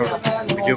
Video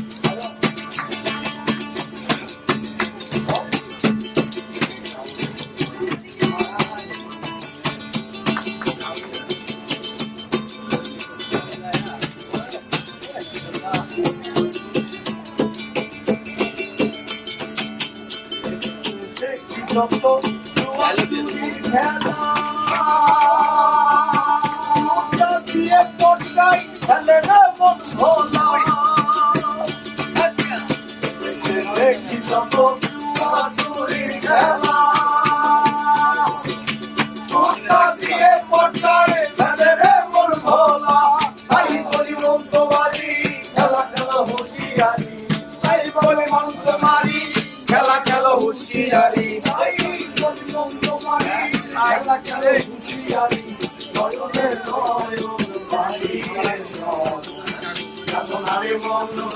হারিলে পদ লজ্জায় Let's go, মরণ let's go. শেষে খাবি যত জুয়াচুরি খেলা মুদ্রা দিয়ে পটকাই খেলে রে মন ভোলা এসে দেখি যত জুয়াচুরি খেলা মুদ্রা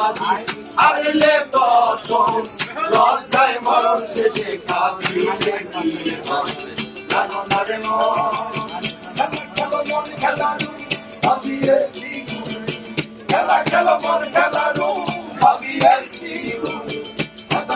বাজি আরলে তখন লজ্জায় মরণ শেষে কাঁদি দেখি জানো না রে মন, খেলা খেলো খেলারু ভাবিয়েছি খেলা খেলো মন খেলারু ভাবিয়েছি খেলা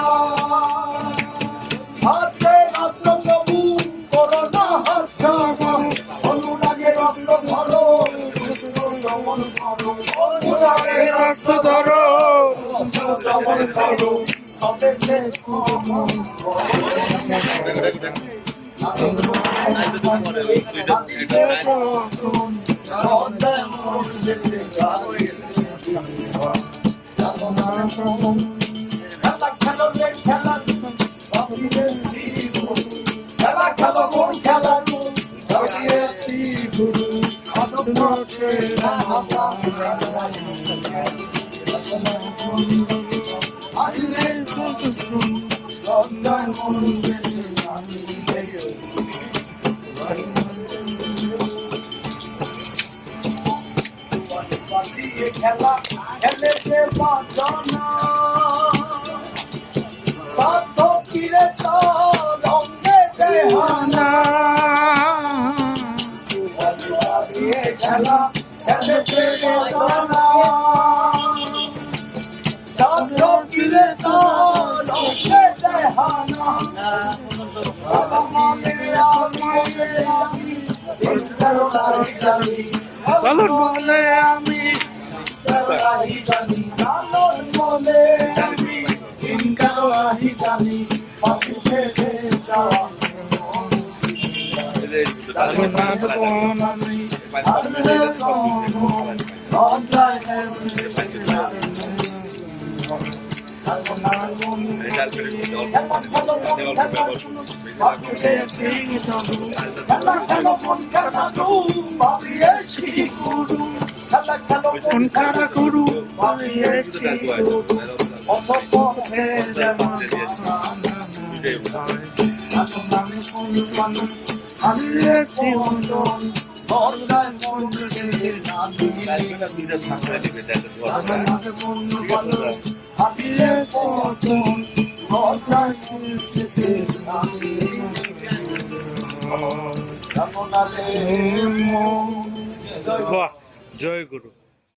দমন করো সবে শেষ খেলা খেলো কোন খেলা ভাবিয়েছি গুরু অনবরতে দেখে বাজিয়ে খেলা খেলেছে বাজনা সাধ্য ফিরে তো রঙে দেহানা খেলা খেলেছে বাজনা জানি চলো বলে আমি রাহি জানি লালন মনে জানি ইনকার রাহি জানি পাখি ছেড়ে যাওয়া আমি আনলে কখন লজ্জায় এসে জানি। কেমন ভালো মন কেমন ভাবিয়েছি খেলা খেলো মন খেলানো ভাবিয়েছি খেলা খেলো মন খারা করু পালিয়েছি যেমন হারিয়েছি মন দরজায় জয় গুরু।